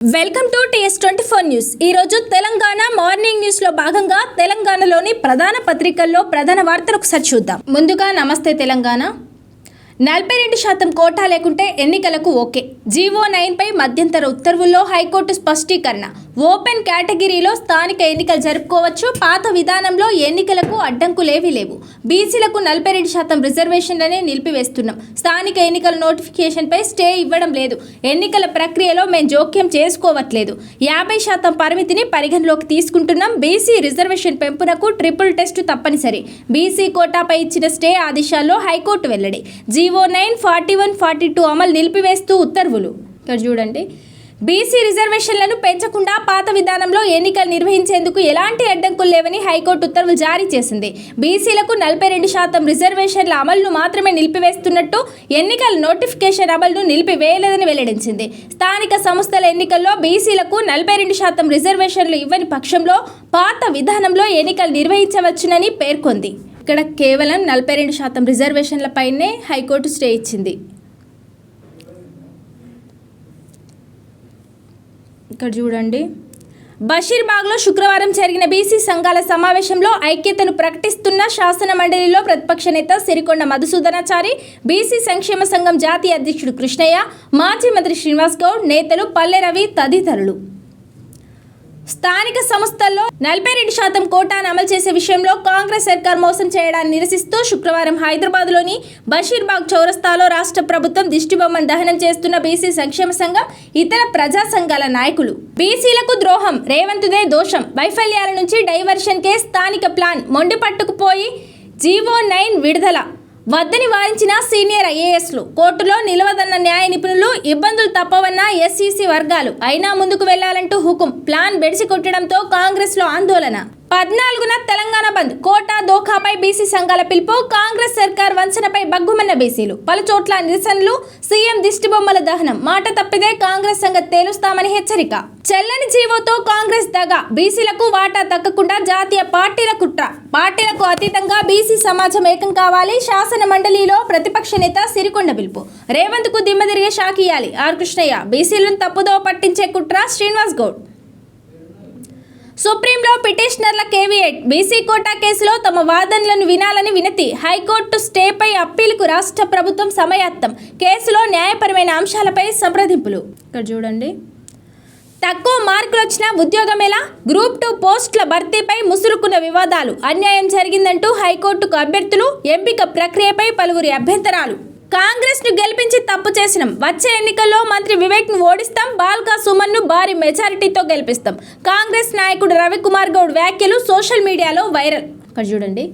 Welcome to TS twenty four news. ఈ రోజు Telangana morning న్యూస్లో భాగంగా తెలంగాణలోని ప్రధాన పత్రికల్లో ప్రధాన వార్తలు ఒకసారి చూద్దాం. ముందుగా నమస్తే తెలంగాణ. నలభై రెండు శాతం కోటా లేకుంటే ఎన్నికలకు ఓకే. జీవో నైన్పై మధ్యంతర ఉత్తర్వుల్లో హైకోర్టు స్పష్టీకరణ. ఓపెన్ కేటగిరీలో స్థానిక ఎన్నికలు జరుపుకోవచ్చు. పాత విధానంలో ఎన్నికలకు అడ్డంకులేవీ లేవు. బీసీలకు నలభై రెండు శాతం రిజర్వేషన్లనే నిలిపివేస్తున్నాం. స్థానిక ఎన్నికల నోటిఫికేషన్పై స్టే ఇవ్వడం లేదు. ఎన్నికల ప్రక్రియలో మేము జోక్యం చేసుకోవట్లేదు. యాభై శాతం పరిమితిని పరిగణలోకి తీసుకుంటున్నాం. బీసీ రిజర్వేషన్ పెంపునకు ట్రిపుల్ టెస్ట్ తప్పనిసరి. బీసీ కోటాపై ఇచ్చిన స్టే ఆదేశాల్లో హైకోర్టు వెల్లడి. GO nine forty one forty two అమలు నిలిపివేస్తూ ఉత్తర్వులు. ఇక్కడ చూడండి. బీసీ రిజర్వేషన్లను పెంచకుండా పాత విధానంలో ఎన్నికలు నిర్వహించేందుకు ఎలాంటి అడ్డంకులు లేవని హైకోర్టు ఉత్తర్వులు జారీ చేసింది. బీసీలకు నలభై రెండు శాతం రిజర్వేషన్ల అమలును మాత్రమే నిలిపివేస్తున్నట్టు ఎన్నికల నోటిఫికేషన్ అమలును నిలిపివేయలేదని వెల్లడించింది. స్థానిక సంస్థల ఎన్నికల్లో బీసీలకు నలభై రెండు శాతం రిజర్వేషన్లు ఇవ్వని పక్షంలో పాత విధానంలో ఎన్నికలు నిర్వహించవచ్చునని పేర్కొంది. ఇక్కడ కేవలం నలభై రెండు శాతం రిజర్వేషన్లపైనే హైకోర్టు స్టే ఇచ్చింది. ఇక్కడ చూడండి. బషీర్బాగ్లో శుక్రవారం జరిగిన బీసీ సంఘాల సమావేశంలో ఐక్యతను ప్రకటిస్తున్న శాసన మండలిలో ప్రతిపక్ష నేత సిరికొండ మధుసూదనాచారి బీసీ సంక్షేమ సంఘం జాతీయ అధ్యక్షుడు కృష్ణయ్య మాజీ మంత్రి శ్రీనివాస్ గౌడ్ నేతలు పల్లె రవి తదితరులు. స్థానిక సంస్థల్లో నలభై రెండు శాతం కోటాను అమలు చేసే విషయంలో కాంగ్రెస్ సర్కార్ మోసం చేయడాన్ని నిరసిస్తూ శుక్రవారం హైదరాబాద్లోని బషీర్బాగ్ చౌరస్తాలో రాష్ట్ర ప్రభుత్వం దిష్టిబొమ్మను దహనం చేస్తున్న బీసీ సంక్షేమ సంఘం ఇతర ప్రజా సంఘాల నాయకులు. బీసీలకు ద్రోహం రేవంతుదే దోషం. వైఫల్యాల నుంచి డైవర్షన్ కే స్థానిక ప్లాన్ మొండి పట్టుకుపోయి జీవో నైన్ విడుదల. వద్దని వారించిన సీనియర్ ఐఏఎస్లు కోర్టులో నిలవదన్న న్యాయ నిపుణులు ఇబ్బందులు తప్పవన్న ఎస్సీసీ వర్గాలు అయినా ముందుకు వెళ్ళాలంటూ హుకుం ప్లాన్ బెడిసి కొట్టడంతో కాంగ్రెస్లో ఆందోళన. పద్నాలుగున తెలంగాణ బంద్. కోటా దోఖాపై బీసీ సంఘాల పిలుపు కాంగ్రెస్ సర్కార్ వంచనపై బగ్గుమన్న బీసీలు. పలు చోట్ల నిరసనలు సీఎం దిష్టిబొమ్మల దహనం. మాట తప్పితే కాంగ్రెస్ సంగతి తేలుస్తామని హెచ్చరిక. చెల్లని జీవోతో కాంగ్రెస్ దగ. బీసీలకు వాటా దక్కకుండా జాతీయ పార్టీల కుట్ర. పార్టీలకు అతీతంగా బీసీ సమాజం ఏకం కావాలి. శాసన మండలిలో ప్రతిపక్ష నేత సిరికొండ పిలుపు. రేవంత్కు దిమ్మదిరిగే షాక్ ఇయ్యాలి ఆర్ కృష్ణయ్య. బీసీలను తప్పుదో పట్టించే కుట్ర శ్రీనివాస్ గౌడ్. సుప్రీంలో పిటిషనర్ల కేవీఎట్ బీసీ కోటా కేసులో తమ వాదనలను వినాలని వినతి. హైకోర్టు స్టేపై అప్పీలుకు రాష్ట్ర ప్రభుత్వం సమయాత్తం. కేసులో న్యాయపరమైన అంశాలపై సంప్రదింపులు. ఇక్కడ చూడండి. తక్కువ మార్కులు వచ్చిన ఉద్యోగమేలా గ్రూప్ టూ పోస్టుల భర్తీపై ముసురుకున్న వివాదాలు. అన్యాయం జరిగిందంటూ హైకోర్టుకు అభ్యర్థులు ఎంపిక ప్రక్రియపై పలువురి అభ్యంతరాలు. కాంగ్రెస్ను గెలిపించి తప్పు చేసినాం. వచ్చే ఎన్నికల్లో మంత్రి వివేక్ను ఓడిస్తాం. బాల్కా సుమన్ను భారీ మెజారిటీతో గెలిపిస్తాం. కాంగ్రెస్ నాయకుడు రవికుమార్ గౌడ్ వ్యాఖ్యలు సోషల్ మీడియాలో వైరల్. చూడండి.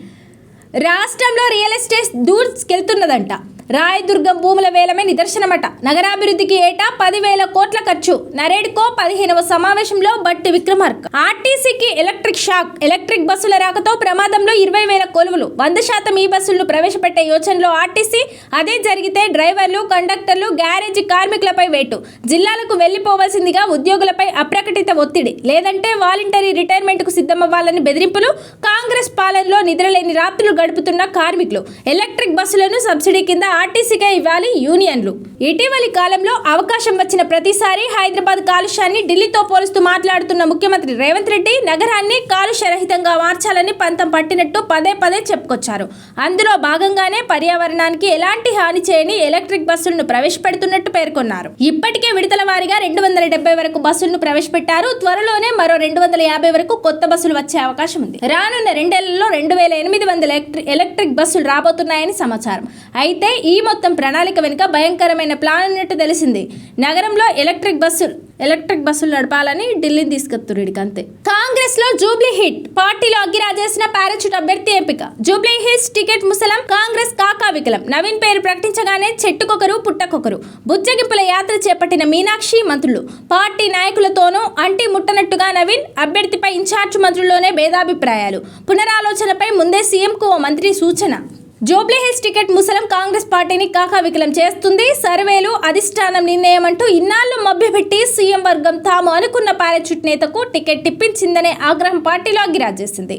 రాష్ట్రంలో రియల్ ఎస్టేట్ దూర్చుకెళ్తున్నదంట రాయదుర్గం భూముల వేలమే నిదర్శనమట. నగరాభివృద్ధికి ఏటా పదివేల కోట్ల ఖర్చు. నరేడ్కో పదిహేనవ సమావేశంలో బట్టి విక్రమార్క. ఆర్టీసీకి ఎలక్ట్రిక్ షాక్. ఎలక్ట్రిక్ బస్సుల రాకతో ప్రమాదంలో ఇరవై వేల కొలువులు. వంద శాతం ఈ బస్సులను ప్రవేశపెట్టే యోచనలో ఆర్టీసీ అదే జరిగితే డ్రైవర్లు కండక్టర్లు గ్యారేజీ కార్మికులపై వేటు. జిల్లాలకు వెళ్ళిపోవాల్సిందిగా ఉద్యోగులపై అప్రకటిత ఒత్తిడి. లేదంటే వాలంటరీ రిటైర్మెంట్కు సిద్ధమవ్వాలని బెదిరింపులు కాంగ్రెస్ పాలనలో నిద్రలేని రాత్రులు గడుపుతున్న కార్మికులు. ఎలక్ట్రిక్ బస్సులను సబ్సిడీ కింద ఆర్టీసీగా ఇవ్వాలి యూనియన్లు. ఇటీవలి కాలంలో అవకాశం వచ్చిన ప్రతిసారి హైదరాబాద్ కాలుష్యాన్ని ఢిల్లీతో పోలుస్తూ మాట్లాడుతున్న ముఖ్యమంత్రి రేవంత్ రెడ్డి నగరాన్ని కాలుష్యరహితంగా మార్చాలని పంతం పట్టినట్టు పదే పదే చెప్పుకొచ్చారు. అందులో భాగంగానే పర్యావరణానికి ఎలాంటి హాని చేయని ఎలక్ట్రిక్ బస్సులను ప్రవేశపెడుతున్నట్టు పేర్కొన్నారు. ఇప్పటికే విడతల వారీగా రెండు వందల డెబ్బై వరకు బస్సులను ప్రవేశపెట్టారు. త్వరలోనే మరో రెండు వందల యాభై వరకు కొత్త బస్సులు వచ్చే అవకాశం ఉంది. రానున్న రెండేళ్ళలో రెండు వేల ఎనిమిది వందల ఎలక్ట్రిక్ ఎలక్ట్రిక్ బస్సులు రాబోతున్నాయని సమాచారం. అయితే ఈ మొత్తం ప్రణాళిక వెనుక భయంకరమైన ప్లాన్ ఉన్నట్టు తెలిసింది. నగరంలో ఎలక్ట్రిక్ బస్సులు ఎలక్ట్రిక్ బస్సులు నడపాలని ఢిల్లీని తీసుకొస్తున్నాడు అంతే. కాంగ్రెస్లో జూబ్లీ హిట్ పార్టీలో అగ్గిరాజేసిన పారాచూట్ అభ్యర్థి ఎంపిక. జూబ్లీ హిట్స్ టికెట్ ముసలం కాంగ్రెస్ కాకా వికలం. నవీన్ పేరు ప్రకటించగానే చెట్టుకొకరు పుట్టకొకరు. బుజ్జగింపుల యాత్ర చేపట్టిన మీనాక్షి మంత్రులు. పార్టీ నాయకులతోనూ అంటి ముట్టనట్టుగా నవీన్ అభ్యర్థిపై ఇన్ఛార్జ్ మంత్రుల్లోనే భేదాభిప్రాయాలు. పునరాలోచనపై ముందే సీఎంకు ఓ మంత్రి సూచన. జోబ్లీహిల్స్ టికెట్ ముసలం కాంగ్రెస్ పార్టీని కాకావికలం చేస్తుంది. సర్వేలు అధిష్టానం నిర్ణయం అంటూ ఇన్నాళ్ళు మభ్యపెట్టి సీఎం వర్గం తాము అనుకున్న పారాచూట్ నేతకు టికెట్ ఇప్పించిందనే ఆగ్రహం పార్టీలో అగ్గిరాజేసింది.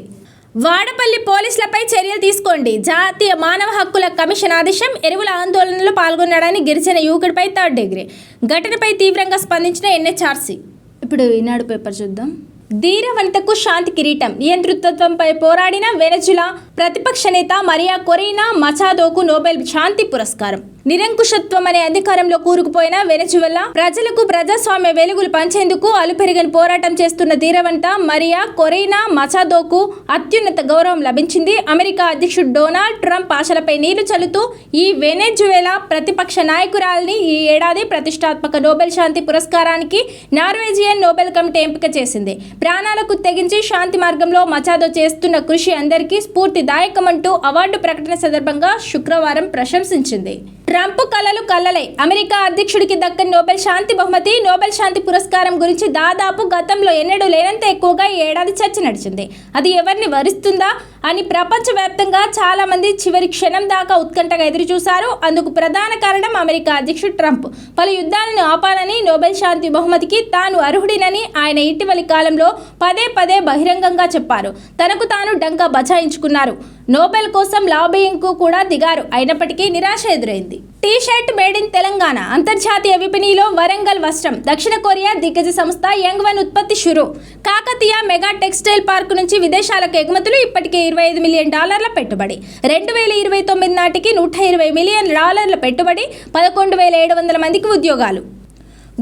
వాడపల్లి పోలీసులపై చర్యలు తీసుకోండి. జాతీయ మానవ హక్కుల కమిషన్ ఆదేశం ఎరువుల ఆందోళనలో పాల్గొన్నాడని గిరిజన యువకుడిపై థర్డ్ డిగ్రీ. ఘటనపై తీవ్రంగా స్పందించిన ఎన్హెచ్ఆర్సీ. ఇప్పుడు ఈనాడు పేపర్ చూద్దాం. ధీరవంతకు శాంతి కిరీటం. నియంతృత్వంపై పోరాడిన వెనజులా ప్రతిపక్ష నేత మరియా కొరీనా మచాదోకు నోబెల్ శాంతి పురస్కారం. నిరంకుశత్వం అనే అధికారంలో కూరుకుపోయిన వెనజువెలా ప్రజలకు ప్రజాస్వామ్య వెలుగులు పంచేందుకు అలుపెరిగని పోరాటం చేస్తున్న ధీరవంత మరియా కొరీనా మచాదోకు అత్యున్నత గౌరవం లభించింది. అమెరికా అధ్యక్షుడు డొనాల్డ్ ట్రంప్ ఆశలపై నీళ్ళు చల్లుతూ ఈ వెనెజువెలా ప్రతిపక్ష నాయకురాల్ని ఈ ఏడాది ప్రతిష్టాత్మక నోబెల్ శాంతి పురస్కారానికి నార్వేజియన్ నోబెల్ కమిటీ ఎంపిక చేసింది. ప్రాణాలకు తెగించి శాంతి మార్గంలో మచాదో చేస్తున్న కృషి అందరికీ స్ఫూర్తిదాయకమంటూ అవార్డు ప్రకటన సందర్భంగా శుక్రవారం ప్రశంసించింది. ట్రంప్ కలలు కలలై అమెరికా అధ్యక్షుడికి దక్కని నోబెల్ శాంతి బహుమతి నోబెల్ శాంతి పురస్కారం గురించి దాదాపు గతంలో ఎన్నడూ లేనంత ఎక్కువగా ఈ ఏడాది చర్చ నడిచింది. అది ఎవరిని వరిస్తుందా? అని ప్రపంచవ్యాప్తంగా చాలా మంది చివరి క్షణం దాకా ఉత్కంఠగా ఎదురుచూశారు. అందుకు ప్రధాన కారణం అమెరికా అధ్యక్షుడు ట్రంప్. పలు యుద్ధాలను ఆపాలని నోబెల్ శాంతి బహుమతికి తాను అర్హుడినని ఆయన ఇటీవలి కాలంలో పదే పదే బహిరంగంగా చెప్పారు. తనకు తాను డంకా బచాయించుకున్నారు నోబెల్ కోసం లాబియింగ్కు కూడా దిగారు. అయినప్పటికీ నిరాశ ఎదురైంది. T shirt made in Telangana. అంతర్జాతీయ విపణిలో వరంగల్ వస్త్రం. దక్షిణ కొరియా దిగ్గజ సంస్థ యంగ్ వన్ ఉత్పత్తి షురు. కాకతీయ మెగా టెక్స్టైల్ పార్క్ నుంచి విదేశాలకు ఎగుమతులు ఇప్పటికే ఇరవై ఐదు మిలియన్ డాలర్ల పెట్టుబడి. రెండు వేల ఇరవై తొమ్మిది నాటికి నూట ఇరవై మిలియన్ డాలర్ల పెట్టుబడి పదకొండు వేల ఏడు వందల మందికి ఉద్యోగాలు.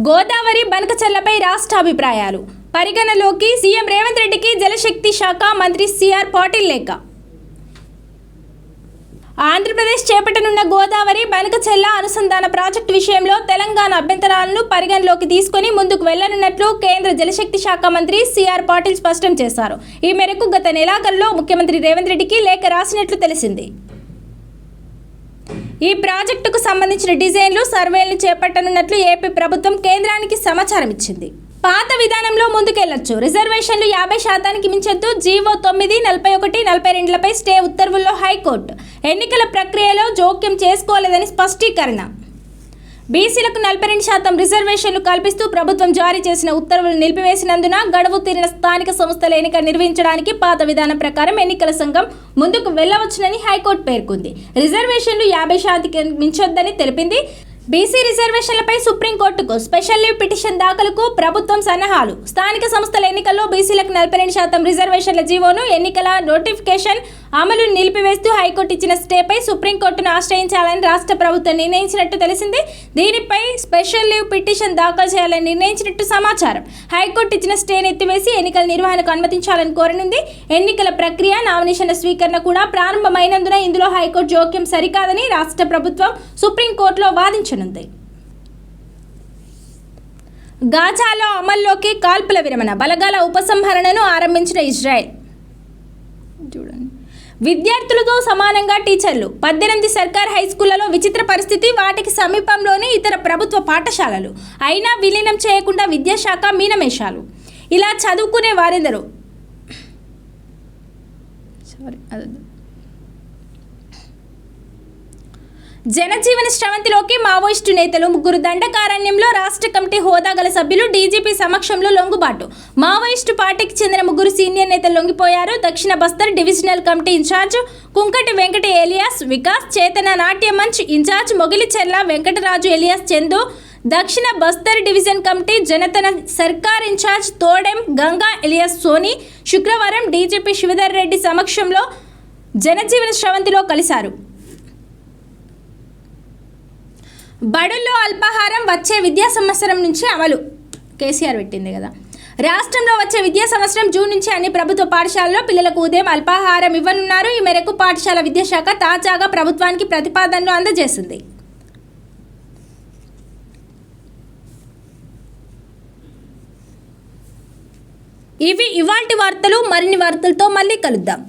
గోదావరి బనకచల్లపై రాష్ట్ర అభిప్రాయాలు. పరిగణలోకి సీఎం రేవంత్ రెడ్డికి జలశక్తి శాఖ మంత్రి సిఆర్ పాటిల్ లేఖ. ఆంధ్రప్రదేశ్ చేపట్టనున్న గోదావరి బనకచెల్ల అనుసంధాన ప్రాజెక్టు విషయంలో తెలంగాణ అభ్యంతరాలను పరిగణలోకి తీసుకుని ముందుకు వెళ్ళనున్నట్లు కేంద్ర జలశక్తి శాఖ మంత్రి సిఆర్ పాటిల్ స్పష్టం చేశారు. ఈ మేరకు గత నెలాఖరులో ముఖ్యమంత్రి రేవంత్ రెడ్డికి లేఖ రాసినట్లు తెలిసింది. ఈ ప్రాజెక్టుకు సంబంధించిన డిజైన్లు సర్వేలను చేపట్టనున్నట్లు ఏపీ ప్రభుత్వం కేంద్రానికి సమాచారం ఇచ్చింది. పాత విధానంలో ముందుకెళ్ళొచ్చు. రిజర్వేషన్లు యాభై శాతానికి మించొద్దు. జీవో తొమ్మిది నలభై ఒకటి నలభై రెండులపై స్టే ఉత్తర్వుల్లో హైకోర్టు. ఎన్నికల ప్రక్రియలో జోక్యం చేసుకోలేదని స్పష్టీకరణ. బీసీలకు నలభై రెండు శాతం రిజర్వేషన్లు కల్పిస్తూ ప్రభుత్వం జారీ చేసిన ఉత్తర్వులు నిలిపివేసినందున గడువు తీరిన స్థానిక సంస్థల ఎన్నిక నిర్వహించడానికి పాత విధానం ప్రకారం ఎన్నికల సంఘం ముందుకు వెళ్ళవచ్చునని హైకోర్టు పేర్కొంది. రిజర్వేషన్లు యాభై శాతానికి మించొద్దని తెలిపింది. బీసీ రిజర్వేషన్లపై సుప్రీంకోర్టుకు స్పెషల్ లీవ్ పిటిషన్ దాఖలుకు ప్రభుత్వం సన్నాహాలు. స్థానిక సంస్థల ఎన్నికల్లో బీసీలకు నలభై రెండు శాతం రిజర్వేషన్ల జీవోను ఎన్నికల నోటిఫికేషన్ అమలును నిలిపివేస్తూ హైకోర్టు ఇచ్చిన స్టేపై సుప్రీంకోర్టును ఆశ్రయించాలని రాష్ట్ర ప్రభుత్వం నిర్ణయించినట్టు తెలిసింది. దీనిపై స్పెషల్ లీవ్ పిటిషన్ దాఖలు చేయాలని నిర్ణయించినట్టు సమాచారం. హైకోర్టు ఇచ్చిన స్టేని ఎత్తివేసి ఎన్నికల నిర్వహణకు అనుమతించాలని కోరనుంది. ఎన్నికల ప్రక్రియ నామినేషన్ల స్వీకరణ కూడా ప్రారంభమైనందున ఇందులో హైకోర్టు జోక్యం సరికాదని రాష్ట్ర ప్రభుత్వం సుప్రీంకోర్టులో వాదించనుంది. గాజాలో అమల్లోకి కాల్పుల విరమణ బలగాల ఉపసంహరణను ఆరంభించిన ఇజ్రాయెల్. చూడండి. విద్యార్థులతో సమానంగా టీచర్లు. పద్దెనిమిది సర్కార్ హై స్కూళ్ళలో విచిత్ర పరిస్థితి వాటికి సమీపంలోనే ఇతర ప్రభుత్వ పాఠశాలలు. అయినా విలీనం చేయకుండా విద్యాశాఖ మీనమేషాలు. ఇలా చదువుకునే వారెందరూ? సారీ జనజీవన శ్రవంతిలోకి మావోయిస్టు నేతలు ముగ్గురు దండకారణ్యంలో రాష్ట్ర కమిటీ హోదా గల సభ్యులు డీజీపీ సమక్షంలో లొంగుబాటు. మావోయిస్టు పార్టీకి చెందిన ముగ్గురు సీనియర్ నేతలు లొంగిపోయారు. దక్షిణ Bastar divisional committee incharge Kunkati Venkata alias Vikas Chetana Natya Manch incharge Mogilicherla Venkataraju alias Chandu దక్షిణ Bastar division committee Janatana Sarkar incharge Todem Ganga alias Soni శుక్రవారం డీజీపీ శివధర్ రెడ్డి సమక్షంలో జనజీవన శ్రవంతిలో కలిశారు. బడుల్లో అల్పాహారం వచ్చే విద్యా సంవత్సరం నుంచి అమలు. కేసీఆర్ పెట్టింది కదా. రాష్ట్రంలో వచ్చే విద్యా సంవత్సరం జూన్ నుంచి అన్ని ప్రభుత్వ పాఠశాలలో పిల్లలకు ఉదయం అల్పాహారం ఇవ్వనున్నారు. ఈ మేరకు పాఠశాల విద్యాశాఖ తాజాగా ప్రభుత్వానికి ప్రతిపాదనలు అందజేసింది. ఇవి ఇవాంటి వార్తలు మరిన్ని వార్తలతో మళ్ళీ కలుద్దాం.